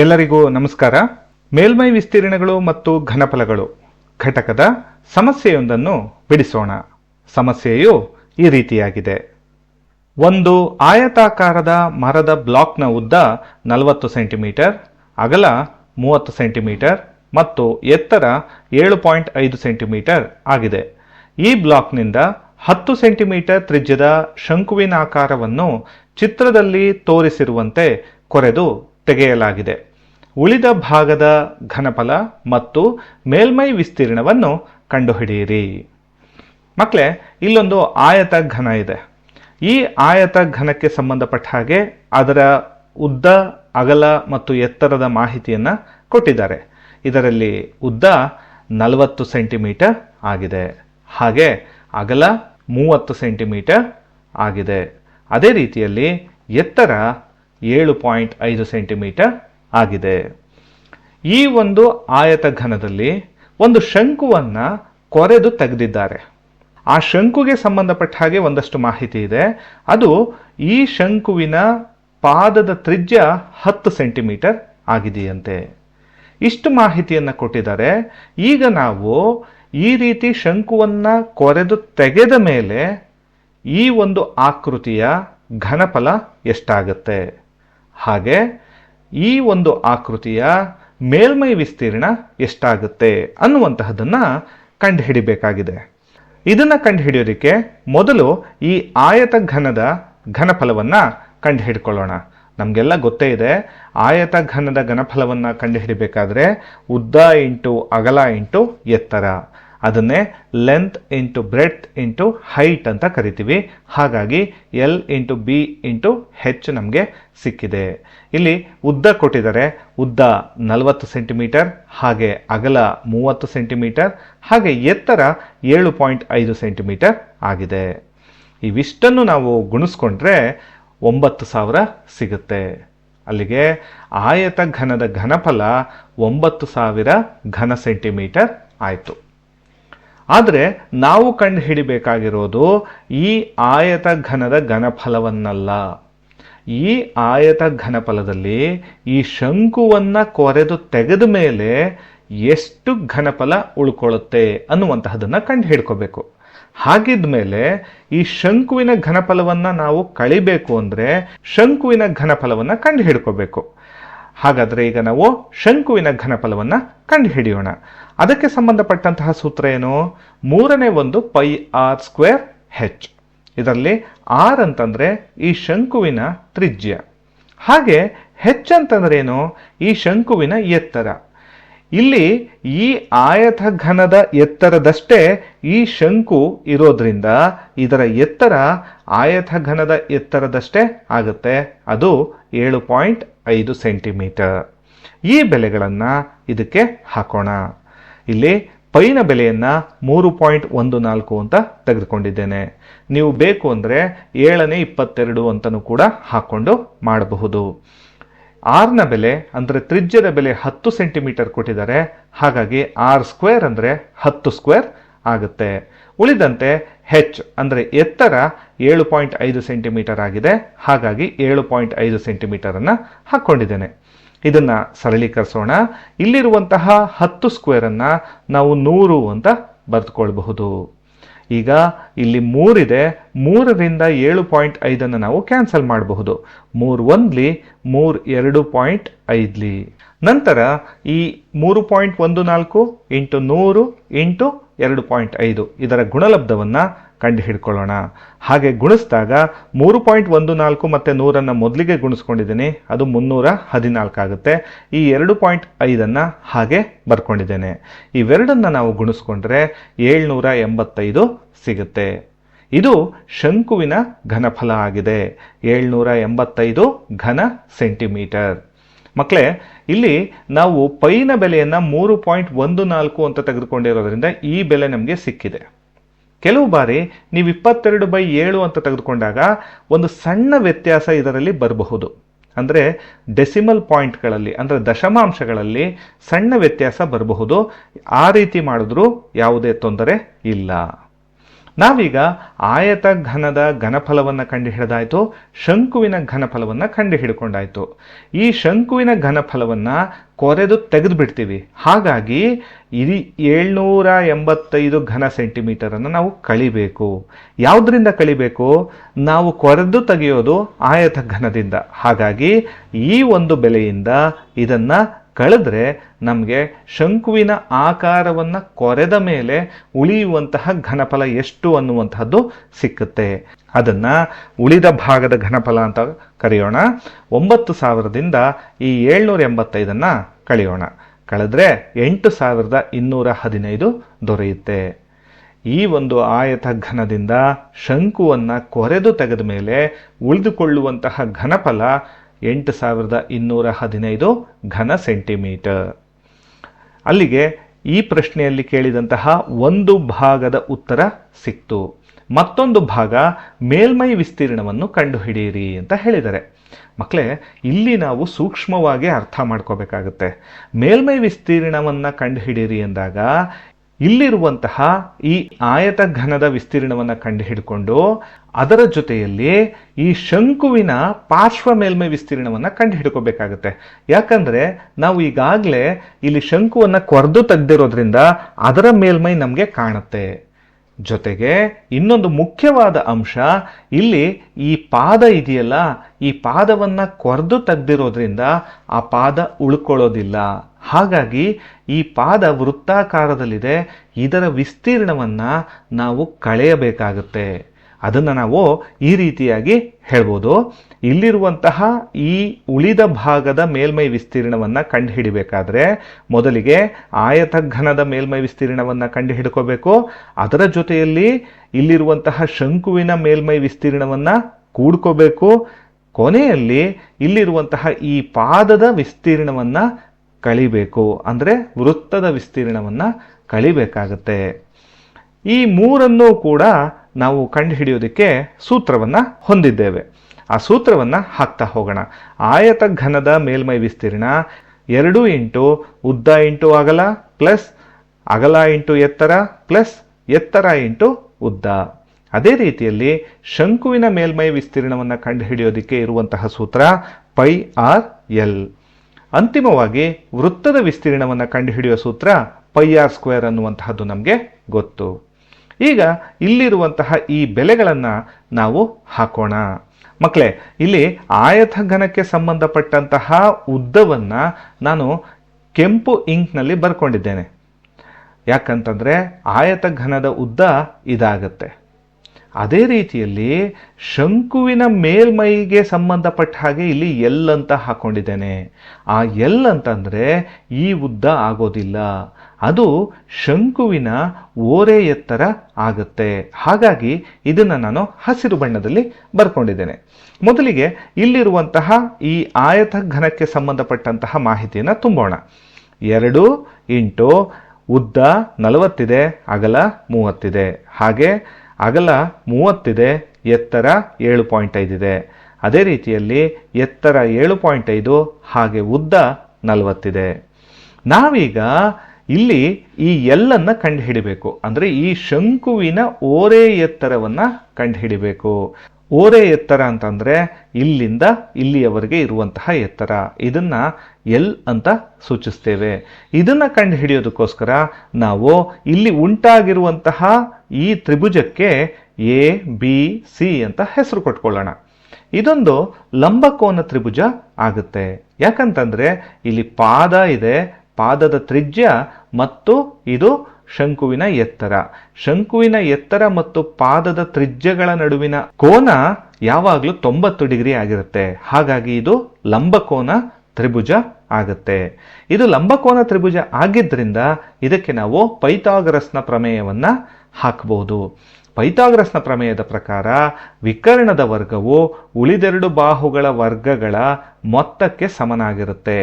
ಎಲ್ಲರಿಗೂ ನಮಸ್ಕಾರ. ಮೇಲ್ಮೈ ವಿಸ್ತೀರ್ಣಗಳು ಮತ್ತು ಘನಫಲಗಳು. ಘಟಕದ ಸಮಸ್ಯೆಯೊಂದನ್ನು ಬಿಡಿಸೋಣ. ಸಮಸ್ಯೆಯು ಈ ರೀತಿಯಾಗಿದೆ. ಒಂದು ಆಯತಾಕಾರದ ಮರದ ಬ್ಲಾಕ್ನ ಉದ್ದ ನಲವತ್ತು ಸೆಂಟಿಮೀಟರ್, ಅಗಲ ಮೂವತ್ತು ಸೆಂಟಿಮೀಟರ್ ಮತ್ತು ಎತ್ತರ ಏಳು ಪಾಯಿಂಟ್ ಐದು ಸೆಂಟಿಮೀಟರ್ ಆಗಿದೆ. ಈ ಬ್ಲಾಕ್ನಿಂದ ಹತ್ತು ಸೆಂಟಿಮೀಟರ್ ತ್ರಿಜ್ಯದ ಶಂಕುವಿನ ಆಕಾರವನ್ನು ಚಿತ್ರದಲ್ಲಿ ತೋರಿಸಿರುವಂತೆ ಕೊರೆದು ತೆಗೆಯಲಾಗಿದೆ. ಉಳಿದ ಭಾಗದ ಘನಫಲ ಮತ್ತು ಮೇಲ್ಮೈ ವಿಸ್ತೀರ್ಣವನ್ನು ಕಂಡುಹಿಡಿಯಿರಿ. ಮಕ್ಕಳೇ ಇಲ್ಲೊಂದು ಆಯತ ಘನ ಇದೆ. ಈ ಆಯತ ಘನಕ್ಕೆ ಸಂಬಂಧಪಟ್ಟ ಹಾಗೆ ಅದರ ಉದ್ದ, ಅಗಲ ಮತ್ತು ಎತ್ತರದ ಮಾಹಿತಿಯನ್ನು ಕೊಟ್ಟಿದ್ದಾರೆ. ಇದರಲ್ಲಿ ಉದ್ದ ನಲವತ್ತು ಸೆಂಟಿಮೀಟರ್ ಆಗಿದೆ. ಹಾಗೆ ಅಗಲ ಮೂವತ್ತು ಸೆಂಟಿಮೀಟರ್ ಆಗಿದೆ. ಅದೇ ರೀತಿಯಲ್ಲಿ ಎತ್ತರ ಏಳು ಪಾಯಿಂಟ್ ಐದು ಸೆಂಟಿಮೀಟರ್ ಆಗಿದೆ. ಈ ಒಂದು ಆಯತ ಘನದಲ್ಲಿ ಒಂದು ಶಂಕುವನ್ನ ಕೊರೆದು ತೆಗೆದಿದ್ದಾರೆ. ಆ ಶಂಕುಗೆ ಸಂಬಂಧಪಟ್ಟ ಹಾಗೆ ಒಂದಷ್ಟು ಮಾಹಿತಿ ಇದೆ. ಅದು ಈ ಶಂಕುವಿನ ಪಾದದ ತ್ರಿಜ್ಯ ಹತ್ತು ಸೆಂಟಿಮೀಟರ್ ಆಗಿದೆಯಂತೆ. ಇಷ್ಟು ಮಾಹಿತಿಯನ್ನು ಕೊಟ್ಟಿದ್ದಾರೆ. ಈಗ ನಾವು ಈ ರೀತಿ ಶಂಕುವನ್ನು ಕೊರೆದು ತೆಗೆದ ಮೇಲೆ ಈ ಒಂದು ಆಕೃತಿಯ ಘನಫಲ ಎಷ್ಟಾಗುತ್ತೆ? ಹಾಗೆ ಈ ಒಂದು ಆಕೃತಿಯ ಮೇಲ್ಮೈ ವಿಸ್ತೀರ್ಣ ಎಷ್ಟಾಗುತ್ತೆ ಅನ್ನುವಂತಹದನ್ನು ಕಂಡುಹಿಡಿಬೇಕಾಗಿದೆ. ಇದನ್ನು ಕಂಡುಹಿಡಿಯೋದಕ್ಕೆ ಮೊದಲು ಈ ಆಯತ ಘನದ ಘನಫಲವನ್ನು ಕಂಡುಹಿಡ್ಕೊಳ್ಳೋಣ. ನಮಗೆಲ್ಲ ಗೊತ್ತೇ ಇದೆ, ಆಯತ ಘನದ ಘನಫಲವನ್ನು ಕಂಡುಹಿಡಿಬೇಕಾದ್ರೆ ಉದ್ದ ಇಂಟು ಅಗಲ ಇಂಟು ಎತ್ತರ. ಅದನ್ನೇ length into breadth into height ಅಂತ ಕರಿತೀವಿ. ಹಾಗಾಗಿ L into B into H ನಮಗೆ ಸಿಕ್ಕಿದೆ. ಇಲ್ಲಿ ಉದ್ದ ಕೊಟ್ಟಿದ್ದಾರೆ. ಉದ್ದ ನಲವತ್ತು ಸೆಂಟಿಮೀಟರ್ ಹಾಗೆ ಅಗಲ ಮೂವತ್ತು ಸೆಂಟಿಮೀಟರ್ ಹಾಗೆ ಎತ್ತರ ಏಳು ಪಾಯಿಂಟ್ ಐದು ಸೆಂಟಿಮೀಟರ್ ಆಗಿದೆ. ಇವಿಷ್ಟನ್ನು ನಾವು ಗುಣಿಸ್ಕೊಂಡ್ರೆ ಒಂಬತ್ತು ಸಾವಿರ ಸಿಗುತ್ತೆ. ಅಲ್ಲಿಗೆ ಆಯತ ಘನದ ಘನಫಲ ಒಂಬತ್ತು ಸಾವಿರ ಘನ ಸೆಂಟಿಮೀಟರ್ ಆಯಿತು. ಆದರೆ ನಾವು ಕಂಡು ಹಿಡಿಬೇಕಾಗಿರೋದು ಈ ಆಯತ ಘನದ ಘನಫಲವನ್ನಲ್ಲ. ಈ ಆಯತ ಘನಫಲದಲ್ಲಿ ಈ ಶಂಕುವನ್ನು ಕೊರೆದು ತೆಗೆದ ಮೇಲೆ ಎಷ್ಟು ಘನಫಲ ಉಳ್ಕೊಳ್ಳುತ್ತೆ ಅನ್ನುವಂತಹದನ್ನು ಕಂಡು ಹಿಡ್ಕೋಬೇಕು. ಹಾಗಿದ್ಮೇಲೆ ಈ ಶಂಕುವಿನ ಘನಫಲವನ್ನು ನಾವು ಕಳಿಬೇಕು ಅಂದರೆ ಶಂಕುವಿನ ಘನಫಲವನ್ನು ಕಂಡು ಹಿಡ್ಕೋಬೇಕು. ಹಾಗಾದರೆ ಈಗ ನಾವು ಶಂಕುವಿನ ಘನಫಲವನ್ನು ಕಂಡು ಹಿಡಿಯೋಣ. ಅದಕ್ಕೆ ಸಂಬಂಧಪಟ್ಟಂತಹ ಸೂತ್ರ ಏನು? ಮೂರನೇ ಒಂದು ಪೈ ಆರ್ ಸ್ಕ್ವೇರ್ ಹೆಚ್ ಇದರಲ್ಲಿ ಆರ್ ಅಂತಂದರೆ ಈ ಶಂಕುವಿನ ತ್ರಿಜ್ಯ. ಹಾಗೆ ಹೆಚ್ ಅಂತಂದ್ರೆ ಏನು? ಈ ಶಂಕುವಿನ ಎತ್ತರ. ಇಲ್ಲಿ ಈ ಆಯತ ಘನದ ಎತ್ತರದಷ್ಟೇ ಈ ಶಂಕು ಇರೋದ್ರಿಂದ ಇದರ ಎತ್ತರ ಆಯತ ಘನದ ಎತ್ತರದಷ್ಟೇ ಆಗುತ್ತೆ. ಅದು ಏಳು ಪಾಯಿಂಟ್ ಐದು ಸೆಂಟಿಮೀಟರ್. ಈ ಬೆಲೆಗಳನ್ನು ಇದಕ್ಕೆ ಹಾಕೋಣ. ಇಲ್ಲಿ ಪೈನ ಬೆಲೆಯನ್ನು ಮೂರು ಪಾಯಿಂಟ್ ಒಂದು ನಾಲ್ಕು ಅಂತ ತೆಗೆದುಕೊಂಡಿದ್ದೇನೆ. ನೀವು ಬೇಕು ಅಂದರೆ ಏಳನೇ ಇಪ್ಪತ್ತೆರಡು ಅಂತಲೂ ಕೂಡ ಹಾಕ್ಕೊಂಡು ಮಾಡಬಹುದು. ಆರ್ನ ಬೆಲೆ ಅಂದರೆ ತ್ರಿಜ್ಯದ ಬೆಲೆ ಹತ್ತು ಸೆಂಟಿಮೀಟರ್ ಕೊಟ್ಟಿದ್ದಾರೆ. ಹಾಗಾಗಿ ಆರ್ ಸ್ಕ್ವೇರ್ ಅಂದರೆ ಹತ್ತು ಸ್ಕ್ವೇರ್ ಆಗುತ್ತೆ. ಉಳಿದಂತೆ ಹೆಚ್ ಅಂದರೆ ಎತ್ತರ ಏಳು ಪಾಯಿಂಟ್ ಐದು ಸೆಂಟಿಮೀಟರ್ ಆಗಿದೆ. ಹಾಗಾಗಿ ಏಳು ಪಾಯಿಂಟ್ ಐದು ಸೆಂಟಿಮೀಟರನ್ನು ಹಾಕ್ಕೊಂಡಿದ್ದೇನೆ ಇದನ್ನು ಸರಳೀಕರಿಸೋಣ. ಇಲ್ಲಿರುವಂತಹ ಹತ್ತು ಸ್ಕ್ವೇರನ್ನು ನಾವು ನೂರು ಅಂತ ಬರೆದುಕೊಳ್ಬಹುದು. ಈಗ ಇಲ್ಲಿ ಮೂರಿದೆ. ಮೂರರಿಂದ ಏಳು ಪಾಯಿಂಟ್ ಐದನ್ನು ನಾವು ಕ್ಯಾನ್ಸಲ್ ಮಾಡಬಹುದು. ಮೂರು ಒಂದ್ಲಿ, ಮೂರು ಎರಡು ಪಾಯಿಂಟ್ ಐದ್ಲಿ. ನಂತರ ಈ ಮೂರು ಪಾಯಿಂಟ್ ಒಂದು ನಾಲ್ಕು, ಇಂಟು ನೂರು, ಇಂಟು ಎರಡು ಪಾಯಿಂಟ್ ಐದು ಇದರ ಗುಣಲಬ್ಧವನ್ನು ಕಂಡು ಹಿಡ್ಕೊಳ್ಳೋಣ ಹಾಗೆ ಗುಣಿಸಿದಾಗ ಮೂರು ಪಾಯಿಂಟ್ ಒಂದು ನಾಲ್ಕು ಮತ್ತು ನೂರನ್ನು ಮೊದಲಿಗೆ ಗುಣಿಸ್ಕೊಂಡಿದ್ದೀನಿ. ಅದು ಮುನ್ನೂರ ಹದಿನಾಲ್ಕು ಆಗುತ್ತೆ. ಈ ಎರಡು ಪಾಯಿಂಟ್ ಐದನ್ನು ಹಾಗೆ ಬರ್ಕೊಂಡಿದ್ದೇನೆ. ಇವೆರಡನ್ನು ನಾವು ಗುಣಿಸ್ಕೊಂಡ್ರೆ ಏಳ್ನೂರ ಎಂಬತ್ತೈದು ಸಿಗುತ್ತೆ. ಇದು ಶಂಕುವಿನ ಘನಫಲ ಆಗಿದೆ. ಏಳ್ನೂರ ಎಂಬತ್ತೈದು ಘನ ಸೆಂಟಿಮೀಟರ್. ಮಕ್ಕಳೇ ಇಲ್ಲಿ ನಾವು ಪೈನ ಬೆಲೆಯನ್ನು ಮೂರು ಪಾಯಿಂಟ್ ಒಂದು ನಾಲ್ಕು ಅಂತ ತೆಗೆದುಕೊಂಡಿರೋದ್ರಿಂದ ಈ ಬೆಲೆ ನಮಗೆ ಸಿಕ್ಕಿದೆ. ಕೆಲವು ಬಾರಿ ನೀವು ಇಪ್ಪತ್ತೆರಡು ಬೈ ಏಳು ಅಂತ ತೆಗೆದುಕೊಂಡಾಗ ಒಂದು ಸಣ್ಣ ವ್ಯತ್ಯಾಸ ಇದರಲ್ಲಿ ಬರಬಹುದು. ಅಂದರೆ ಡೆಸಿಮಲ್ ಪಾಯಿಂಟ್ಗಳಲ್ಲಿ, ಅಂದರೆ ದಶಮಾಂಶಗಳಲ್ಲಿ ಸಣ್ಣ ವ್ಯತ್ಯಾಸ ಬರಬಹುದು. ಆ ರೀತಿ ಮಾಡಿದ್ರೂ ಯಾವುದೇ ತೊಂದರೆ ಇಲ್ಲ. ನಾವೀಗ ಆಯತ ಘನದ ಘನಫಲವನ್ನು ಕಂಡುಹಿಡಿದಾಯಿತು, ಶಂಕುವಿನ ಘನಫಲವನ್ನು ಕಂಡುಹಿಡ್ಕೊಂಡಾಯಿತು ಈ ಶಂಕುವಿನ ಘನಫಲವನ್ನು ಕೊರೆದು ತೆಗೆದು ಬಿಡ್ತೀವಿ ಹಾಗಾಗಿ ಇಡೀ ಏಳ್ನೂರ ಎಂಬತ್ತೈದು ಘನ ಸೆಂಟಿಮೀಟರನ್ನು ನಾವು ಕಳಿಬೇಕು. ಯಾವುದರಿಂದ ಕಳಿಬೇಕು? ನಾವು ಕೊರೆದು ತೆಗೆಯೋದು ಆಯತ ಘನದಿಂದ. ಹಾಗಾಗಿ ಈ ಒಂದು ಬೆಲೆಯಿಂದ ಇದನ್ನ ಕಳೆದ್ರೆ ನಮಗೆ ಶಂಕುವಿನ ಆಕಾರವನ್ನು ಕೊರೆದ ಮೇಲೆ ಉಳಿಯುವಂತಹ ಘನಫಲ ಎಷ್ಟು ಅನ್ನುವಂತಹದ್ದು ಸಿಕ್ಕುತ್ತೆ. ಅದನ್ನ ಉಳಿದ ಭಾಗದ ಘನಫಲ ಅಂತ ಕರೆಯೋಣ. ಒಂಬತ್ತು ಸಾವಿರದಿಂದ ಈ ಏಳ್ನೂರ ಎಂಬತ್ತೈದನ್ನು ಕಳೆಯೋಣ. ಕಳೆದ್ರೆ ಎಂಟು ಸಾವಿರದ ಇನ್ನೂರ ಹದಿನೈದು ದೊರೆಯುತ್ತೆ. ಈ ಒಂದು ಆಯತ ಘನದಿಂದ ಶಂಕುವನ್ನು ಕೊರೆದು ತೆಗೆದ ಮೇಲೆ ಉಳಿದುಕೊಳ್ಳುವಂತಹ ಘನಫಲ ಎಂಟು ಸಾವಿರದ ಇನ್ನೂರ ಹದಿನೈದು ಘನ ಸೆಂಟಿಮೀಟರ್. ಅಲ್ಲಿಗೆ ಈ ಪ್ರಶ್ನೆಯಲ್ಲಿ ಕೇಳಿದಂತಹ ಒಂದು ಭಾಗದ ಉತ್ತರ ಸಿಕ್ತು. ಮತ್ತೊಂದು ಭಾಗ ಮೇಲ್ಮೈ ವಿಸ್ತೀರ್ಣವನ್ನು ಕಂಡುಹಿಡಿಯಿರಿ ಅಂತ ಹೇಳಿದ್ದಾರೆ ಮಕ್ಕಳೇ, ಇಲ್ಲಿ ನಾವು ಸೂಕ್ಷ್ಮವಾಗಿ ಅರ್ಥ ಮಾಡ್ಕೋಬೇಕಾಗುತ್ತೆ. ಮೇಲ್ಮೈ ವಿಸ್ತೀರ್ಣವನ್ನು ಕಂಡುಹಿಡಿಯಿರಿ ಎಂದಾಗ ಇಲ್ಲಿರುವಂತಹ ಈ ಆಯತ ಘನದ ವಿಸ್ತೀರ್ಣವನ್ನು ಕಂಡುಹಿಡ್ಕೊಂಡು ಅದರ ಜೊತೆಯಲ್ಲಿ ಈ ಶಂಕುವಿನ ಪಾರ್ಶ್ವ ಮೇಲ್ಮೈ ವಿಸ್ತೀರ್ಣವನ್ನು ಕಂಡುಹಿಡ್ಕೋಬೇಕಾಗುತ್ತೆ. ಯಾಕಂದ್ರೆ ನಾವು ಈಗಾಗಲೇ ಇಲ್ಲಿ ಶಂಕುವನ್ನು ಕೊರೆದು ತೆಗೆದಿರೋದ್ರಿಂದ ಅದರ ಮೇಲ್ಮೈ ನಮಗೆ ಕಾಣುತ್ತೆ. ಜೊತೆಗೆ ಇನ್ನೊಂದು ಮುಖ್ಯವಾದ ಅಂಶ, ಇಲ್ಲಿ ಈ ಪಾದ ಇದೆಯಲ್ಲ, ಈ ಪಾದವನ್ನು ಕೊರೆದು ತೆಗ್ದಿರೋದ್ರಿಂದ ಆ ಪಾದ ಉಳ್ಕೊಳ್ಳೋದಿಲ್ಲ. ಹಾಗಾಗಿ ಈ ಪಾದ ವೃತ್ತಾಕಾರದಲ್ಲಿದೆ, ಇದರ ವಿಸ್ತೀರ್ಣವನ್ನು ನಾವು ಕಳೆಯಬೇಕಾಗುತ್ತೆ. ಅದನ್ನು ನಾವು ಈ ರೀತಿಯಾಗಿ ಹೇಳ್ಬೋದು. ಇಲ್ಲಿರುವಂತಹ ಈ ಉಳಿದ ಭಾಗದ ಮೇಲ್ಮೈ ವಿಸ್ತೀರ್ಣವನ್ನು ಕಂಡುಹಿಡಿಬೇಕಾದ್ರೆ ಮೊದಲಿಗೆ ಆಯತ ಘನದ ಮೇಲ್ಮೈ ವಿಸ್ತೀರ್ಣವನ್ನು ಕಂಡುಹಿಡ್ಕೋಬೇಕು. ಅದರ ಜೊತೆಯಲ್ಲಿ ಇಲ್ಲಿರುವಂತಹ ಶಂಕುವಿನ ಮೇಲ್ಮೈ ವಿಸ್ತೀರ್ಣವನ್ನು ಕೂಡ್ಕೋಬೇಕು. ಕೊನೆಯಲ್ಲಿ ಇಲ್ಲಿರುವಂತಹ ಈ ಪಾದದ ವಿಸ್ತೀರ್ಣವನ್ನು ಕಳಿಬೇಕು ಅಂದರೆ ವೃತ್ತದ ವಿಸ್ತೀರ್ಣವನ್ನು ಕಳಿಬೇಕಾಗತ್ತೆ ಈ ಮೂರನ್ನೂ ಕೂಡ ನಾವು ಕಂಡುಹಿಡಿಯೋದಕ್ಕೆ ಸೂತ್ರವನ್ನು ಹೊಂದಿದ್ದೇವೆ. ಆ ಸೂತ್ರವನ್ನು ಹಾಕ್ತಾ ಹೋಗೋಣ. ಆಯತ ಘನದ ಮೇಲ್ಮೈ ವಿಸ್ತೀರ್ಣ ಎರಡು ಇಂಟು ಉದ್ದ ಇಂಟು ಅಗಲ ಪ್ಲಸ್ ಅಗಲ ಇಂಟು ಎತ್ತರ ಪ್ಲಸ್ ಎತ್ತರ ಇಂಟು ಉದ್ದ. ಅದೇ ರೀತಿಯಲ್ಲಿ ಶಂಕುವಿನ ಮೇಲ್ಮೈ ವಿಸ್ತೀರ್ಣವನ್ನು ಕಂಡುಹಿಡಿಯೋದಕ್ಕೆ ಇರುವಂತಹ ಸೂತ್ರ ಪೈ ಆರ್ ಎಲ್. ಅಂತಿಮವಾಗಿ ವೃತ್ತದ ವಿಸ್ತೀರ್ಣವನ್ನು ಕಂಡುಹಿಡಿಯುವ ಸೂತ್ರ ಪೈ ಆರ್ ಸ್ಕ್ವೇರ್ ಅನ್ನುವಂತಹದ್ದು ನಮಗೆ ಗೊತ್ತು. ಈಗ ಇಲ್ಲಿರುವಂತಹ ಈ ಬೆಲೆಗಳನ್ನು ನಾವು ಹಾಕೋಣ. ಮಕ್ಕಳೇ ಇಲ್ಲಿ ಆಯತ ಘನಕ್ಕೆ ಸಂಬಂಧಪಟ್ಟಂತಹ ಉದ್ದವನ್ನು ನಾನು ಕೆಂಪು ಇಂಕ್ನಲ್ಲಿ ಬರ್ಕೊಂಡಿದ್ದೇನೆ. ಯಾಕಂತಂದರೆ ಆಯತ ಘನದ ಉದ್ದ ಇದಾಗತ್ತೆ. ಅದೇ ರೀತಿಯಲ್ಲಿ ಶಂಕುವಿನ ಮೇಲ್ಮೈಗೆ ಸಂಬಂಧಪಟ್ಟ ಹಾಗೆ ಇಲ್ಲಿ ಎಲ್ ಅಂತ ಹಾಕೊಂಡಿದ್ದೇನೆ. ಆ ಎಲ್ ಅಂತಂದರೆ ಈ ಉದ್ದ ಆಗೋದಿಲ್ಲ. ಅದು ಶಂಕುವಿನ ಓರೆ ಎತ್ತರ ಆಗುತ್ತೆ. ಹಾಗಾಗಿ ಇದನ್ನು ನಾನು ಹಸಿರು ಬಣ್ಣದಲ್ಲಿ ಬರ್ಕೊಂಡಿದ್ದೇನೆ. ಮೊದಲಿಗೆ ಇಲ್ಲಿರುವಂತಹ ಈ ಆಯತ ಘನಕ್ಕೆ ಸಂಬಂಧಪಟ್ಟಂತಹ ಮಾಹಿತಿಯನ್ನು ತುಂಬೋಣ. ಎರಡು ಇಂಟು ಉದ್ದ ನಲವತ್ತಿದೆ, ಅಗಲ ಮೂವತ್ತಿದೆ. ಹಾಗೆ ಅಗಲ ಮೂವತ್ತಿದೆ, ಎತ್ತರ ಏಳು ಪಾಯಿಂಟ್ ಐದಿದೆ ಅದೇ ರೀತಿಯಲ್ಲಿ ಎತ್ತರ ಏಳು ಪಾಯಿಂಟ್ ಐದು, ಹಾಗೆ ಉದ್ದ ನಲವತ್ತಿದೆ. ನಾವೀಗ ಇಲ್ಲಿ ಈ ಎಲ್ಲನ್ನು ಕಂಡುಹಿಡಿಬೇಕು. ಅಂದರೆ ಈ ಶಂಕುವಿನ ಓರೆ ಎತ್ತರವನ್ನು ಕಂಡುಹಿಡಿಬೇಕು. ಓರೆ ಎತ್ತರ ಅಂತಂದ್ರೆ ಇಲ್ಲಿಂದ ಇಲ್ಲಿಯವರೆಗೆ ಇರುವಂತಹ ಎತ್ತರ. ಇದನ್ನ ಎಲ್ ಅಂತ ಸೂಚಿಸ್ತೇವೆ. ಇದನ್ನ ಕಂಡುಹಿಡಿಯೋದಕ್ಕೋಸ್ಕರ ನಾವು ಇಲ್ಲಿ ಉಂಟಾಗಿರುವಂತಹ ಈ ತ್ರಿಭುಜಕ್ಕೆ ಎ, ಬಿ, ಸಿ ಅಂತ ಹೆಸರು ಕೊಟ್ಕೊಳ್ಳೋಣ. ಇದೊಂದು ಲಂಬಕೋನ ತ್ರಿಭುಜ ಆಗುತ್ತೆ. ಯಾಕಂತಂದ್ರೆ ಇಲ್ಲಿ ಪಾದ ಇದೆ. ಪಾದದ ತ್ರಿಜ್ಯ ಮತ್ತು ಇದು ಶಂಕುವಿನ ಎತ್ತರ. ಶಂಕುವಿನ ಎತ್ತರ ಮತ್ತು ಪಾದದ ತ್ರಿಜ್ಯಗಳ ನಡುವಿನ ಕೋನ ಯಾವಾಗಲೂ ತೊಂಬತ್ತು ಡಿಗ್ರಿ ಆಗಿರುತ್ತೆ. ಹಾಗಾಗಿ ಇದು ಲಂಬಕೋನ ತ್ರಿಭುಜ ಆಗುತ್ತೆ. ಇದು ಲಂಬಕೋನ ತ್ರಿಭುಜ ಆಗಿದ್ದರಿಂದ ಇದಕ್ಕೆ ನಾವು ಪೈಥಾಗರಸ್ನ ಪ್ರಮೇಯವನ್ನು ಹಾಕಬಹುದು ಪೈಥಾಗರಸ್ನ ಪ್ರಮೇಯದ ಪ್ರಕಾರ ವಿಕರ್ಣದ ವರ್ಗವು ಉಳಿದೆರಡು ಬಾಹುಗಳ ವರ್ಗಗಳ ಮೊತ್ತಕ್ಕೆ ಸಮನಾಗಿರುತ್ತೆ.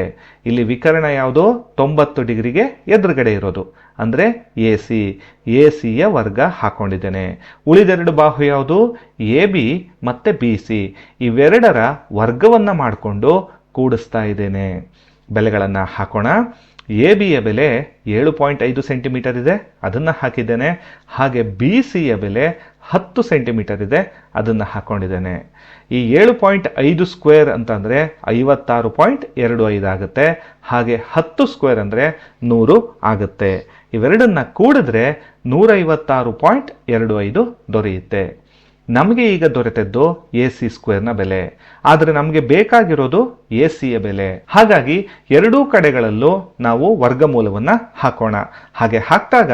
ಇಲ್ಲಿ ವಿಕರ್ಣ ಯಾವುದು? ತೊಂಬತ್ತು ಡಿಗ್ರಿಗೆ ಎದುರುಗಡೆ ಇರೋದು. ಅಂದರೆ ಎ ಸಿ. ಎ ಸಿಯ ವರ್ಗ ಹಾಕೊಂಡಿದ್ದೇನೆ. ಉಳಿದೆರಡು ಬಾಹು ಯಾವುದು? ಎ ಬಿ ಮತ್ತು ಬಿ ಸಿ. ಇವೆರಡರ ವರ್ಗವನ್ನು ಮಾಡಿಕೊಂಡು ಕೂಡಿಸ್ತಾ ಇದ್ದೇನೆ. ಬೆಲೆಗಳನ್ನು ಹಾಕೋಣ. ಎ ಬಿಯ ಬೆಲೆ ಏಳು ಪಾಯಿಂಟ್ ಐದು ಸೆಂಟಿಮೀಟರ್ ಇದೆ, ಅದನ್ನು ಹಾಕಿದ್ದೇನೆ. ಹಾಗೆ ಬಿ ಸಿಯ ಬೆಲೆ ಹತ್ತು ಸೆಂಟಿಮೀಟರ್ ಇದೆ, ಅದನ್ನು ಹಾಕ್ಕೊಂಡಿದ್ದೇನೆ ಈ ಏಳು ಪಾಯಿಂಟ್ ಐದು ಸ್ಕ್ವೇರ್ ಅಂತಂದರೆ ಐವತ್ತಾರು ಪಾಯಿಂಟ್ ಎರಡು ಐದು ಆಗುತ್ತೆ. ಹಾಗೆ ಹತ್ತು ಸ್ಕ್ವೇರ್ ಅಂದರೆ ನೂರು ಆಗುತ್ತೆ. ಇವೆರಡನ್ನ ಕೂಡಿದ್ರೆ ನೂರೈವತ್ತಾರು ಪಾಯಿಂಟ್ ಎರಡು ಐದು ದೊರೆಯುತ್ತೆ. ನಮಗೆ ಈಗ ದೊರೆತದ್ದು ಎ ಸಿ ಸ್ಕ್ವೇರ್ನ ಬೆಲೆ. ಆದರೆ ನಮಗೆ ಬೇಕಾಗಿರೋದು ಎ ಸಿಯ ಬೆಲೆ. ಹಾಗಾಗಿ ಎರಡೂ ಕಡೆಗಳಲ್ಲೂ ನಾವು ವರ್ಗಮೂಲವನ್ನು ಹಾಕೋಣ. ಹಾಗೆ ಹಾಕಿದಾಗ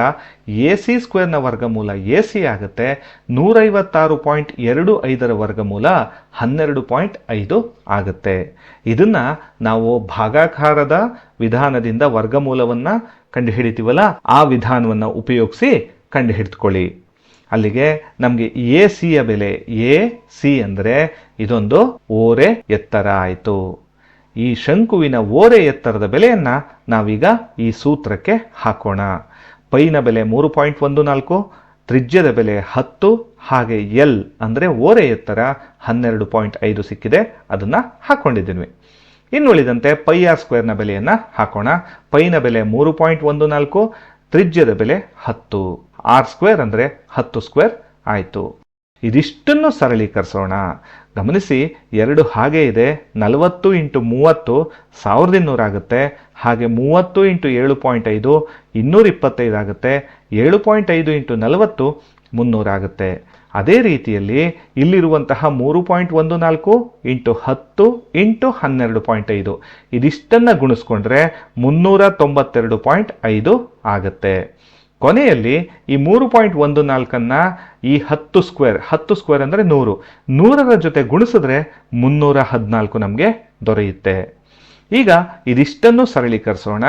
ಎ ಸಿ ಸ್ಕ್ವೇರ್ನ ವರ್ಗಮೂಲ ಎ ಸಿ ಆಗುತ್ತೆ. ನೂರೈವತ್ತಾರು ಪಾಯಿಂಟ್ ಎರಡು ಐದರ ವರ್ಗಮೂಲ ಹನ್ನೆರಡು ಪಾಯಿಂಟ್ ಐದು ಆಗುತ್ತೆ. ಇದನ್ನ ನಾವು ಭಾಗಾಕಾರದ ವಿಧಾನದಿಂದ ವರ್ಗಮೂಲವನ್ನು ಕಂಡುಹಿಡಿತೀವಲ್ಲ, ಆ ವಿಧಾನವನ್ನು ಉಪಯೋಗಿಸಿ ಕಂಡುಹಿಡಿದುಕೊಳ್ಳಿ ಅಲ್ಲಿಗೆ ನಮಗೆ ಎ ಸಿಯ ಬೆಲೆ, ಎ ಸಿ ಅಂದರೆ ಇದೊಂದು ಓರೆ ಎತ್ತರ ಆಯಿತು. ಈ ಶಂಕುವಿನ ಓರೆ ಎತ್ತರದ ಬೆಲೆಯನ್ನು ನಾವೀಗ ಈ ಸೂತ್ರಕ್ಕೆ ಹಾಕೋಣ. ಪೈನ ಬೆಲೆ ಮೂರು ಪಾಯಿಂಟ್ ಒಂದು ನಾಲ್ಕು, ತ್ರಿಜ್ಯದ ಬೆಲೆ ಹತ್ತು, ಹಾಗೆ ಎಲ್ ಅಂದರೆ ಓರೆ ಎತ್ತರ ಹನ್ನೆರಡು ಪಾಯಿಂಟ್ ಐದು ಸಿಕ್ಕಿದೆ, ಅದನ್ನು ಹಾಕ್ಕೊಂಡಿದ್ದೀವಿ ಇನ್ನುಳಿದಂತೆ ಪೈ ಆರ್ ಸ್ಕ್ವೇರ್ನ ಬೆಲೆಯನ್ನು ಹಾಕೋಣ. ಪೈನ ಬೆಲೆ ಮೂರು ಪಾಯಿಂಟ್ ಒಂದು ನಾಲ್ಕು ತ್ರಿಜ್ಯದ ಬೆಲೆ ಹತ್ತು. ಆರ್ ಸ್ಕ್ವೇರ್ ಅಂದರೆ ಹತ್ತು ಸ್ಕ್ವೇರ್ ಆಯಿತು. ಇದಿಷ್ಟನ್ನು ಸರಳೀಕರಿಸೋಣ. ಗಮನಿಸಿ, ಎರಡು ಹಾಗೆ ಇದೆ, ನಲವತ್ತು ಇಂಟು ಮೂವತ್ತು ಸಾವಿರದ ಇನ್ನೂರು ಆಗುತ್ತೆ. ಹಾಗೆ ಮೂವತ್ತು ಇಂಟು ಏಳು ಪಾಯಿಂಟ್ ಐದು ಇನ್ನೂರ ಇಪ್ಪತ್ತೈದು ಆಗುತ್ತೆ. ಏಳು ಪಾಯಿಂಟ್ ಐದು ಇಂಟು ನಲವತ್ತು ಮುನ್ನೂರಾಗುತ್ತೆ ಅದೇ ರೀತಿಯಲ್ಲಿ ಇಲ್ಲಿರುವಂತಹ ಮೂರು ಪಾಯಿಂಟ್ ಒಂದು ನಾಲ್ಕು ಇಂಟು ಹತ್ತು ಇಂಟು ಹನ್ನೆರಡು ಪಾಯಿಂಟ್ ಐದು. ಇದಿಷ್ಟನ್ನು ಗುಣಿಸ್ಕೊಂಡ್ರೆ ಮುನ್ನೂರ ತೊಂಬತ್ತೆರಡು ಪಾಯಿಂಟ್ ಐದು ಆಗುತ್ತೆ. ಕೊನೆಯಲ್ಲಿ ಈ ಮೂರು ಪಾಯಿಂಟ್ ಒಂದು ನಾಲ್ಕನ್ನು ಈ ಹತ್ತು ಸ್ಕ್ವೇರ್ ಹತ್ತು ಸ್ಕ್ವೇರ್ ಅಂದರೆ ನೂರು. ನೂರರ ಜೊತೆ ಗುಣಿಸಿದ್ರೆ ಮುನ್ನೂರ ಹದಿನಾಲ್ಕು ನಮಗೆ ದೊರೆಯುತ್ತೆ. ಈಗ ಇದಿಷ್ಟನ್ನು ಸರಳೀಕರಿಸೋಣ.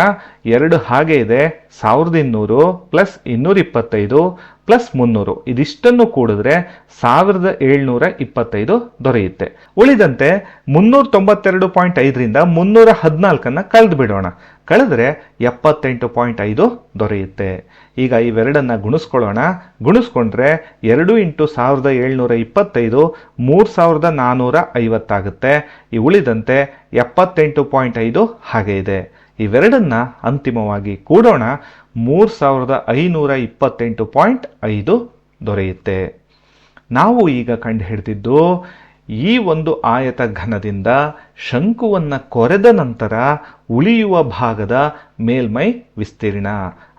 ಎರಡು ಹಾಗೆ ಇದೆ, ಸಾವಿರದ ಇನ್ನೂರು ಪ್ಲಸ್ ಇನ್ನೂರ ಇಪ್ಪತ್ತೈದು ಪ್ಲಸ್ ಮುನ್ನೂರು. ಇದಿಷ್ಟನ್ನು ಕೂಡಿದ್ರೆ ಸಾವಿರದ ಏಳ್ನೂರ ಇಪ್ಪತ್ತೈದು ದೊರೆಯುತ್ತೆ. ಉಳಿದಂತೆ ಮುನ್ನೂರ ತೊಂಬತ್ತೆರಡು ಪಾಯಿಂಟ್ ಐದರಿಂದ ಮುನ್ನೂರ ಹದಿನಾಲ್ಕನ್ನು ಕಳೆದು ಬಿಡೋಣ ಕಳೆದ್ರೆ ಎಪ್ಪತ್ತೆಂಟು ಪಾಯಿಂಟ್ ಐದು ದೊರೆಯುತ್ತೆ. ಈಗ ಇವೆರಡನ್ನ ಗುಣಿಸ್ಕೊಳ್ಳೋಣ. ಗುಣಿಸ್ಕೊಂಡ್ರೆ ಎರಡು ಇಂಟು ಸಾವಿರದ ಏಳ್ನೂರ ಇಪ್ಪತ್ತೈದು, ಮೂರು ಸಾವಿರದ ನಾನ್ನೂರ ಐವತ್ತಾಗುತ್ತೆ. ಈ ಉಳಿದಂತೆ ಎಪ್ಪತ್ತೆಂಟು ಪಾಯಿಂಟ್ ಐದು ಹಾಗೆ ಇದೆ. ಇವೆರಡನ್ನ ಅಂತಿಮವಾಗಿ ಕೂಡೋಣ. ಮೂರು ಸಾವಿರದ ಐನೂರ ಇಪ್ಪತ್ತೆಂಟು ಪಾಯಿಂಟ್ ಐದು ದೊರೆಯುತ್ತೆ. ನಾವು ಈಗ ಕಂಡುಹಿಡಿದಿದ್ದು, ಈ ಒಂದು ಆಯತ ಘನದಿಂದ ಶಂಕುವನ್ನು ಕೊರೆದ ನಂತರ ಉಳಿಯುವ ಭಾಗದ ಮೇಲ್ಮೈ ವಿಸ್ತೀರ್ಣ.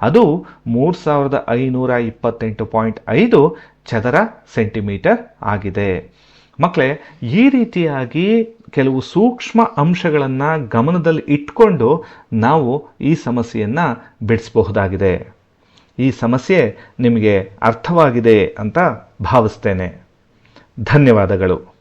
ಅದು ಮೂರು ಸಾವಿರದ ಐನೂರ ಇಪ್ಪತ್ತೆಂಟು ಪಾಯಿಂಟ್ ಐದು ಚದರ ಸೆಂಟಿಮೀಟರ್ ಆಗಿದೆ. ಮಕ್ಕಳೇ ಈ ರೀತಿಯಾಗಿ ಕೆಲವು ಸೂಕ್ಷ್ಮ ಅಂಶಗಳನ್ನು ಗಮನದಲ್ಲಿ ಇಟ್ಕೊಂಡು ನಾವು ಈ ಸಮಸ್ಯೆಯನ್ನು ಬಿಡಿಸಬಹುದಾಗಿದೆ. ಈ ಸಮಸ್ಯೆ ನಿಮಗೆ ಅರ್ಥವಾಗಿದೆ ಅಂತ ಭಾವಿಸ್ತೇನೆ. ಧನ್ಯವಾದಗಳು.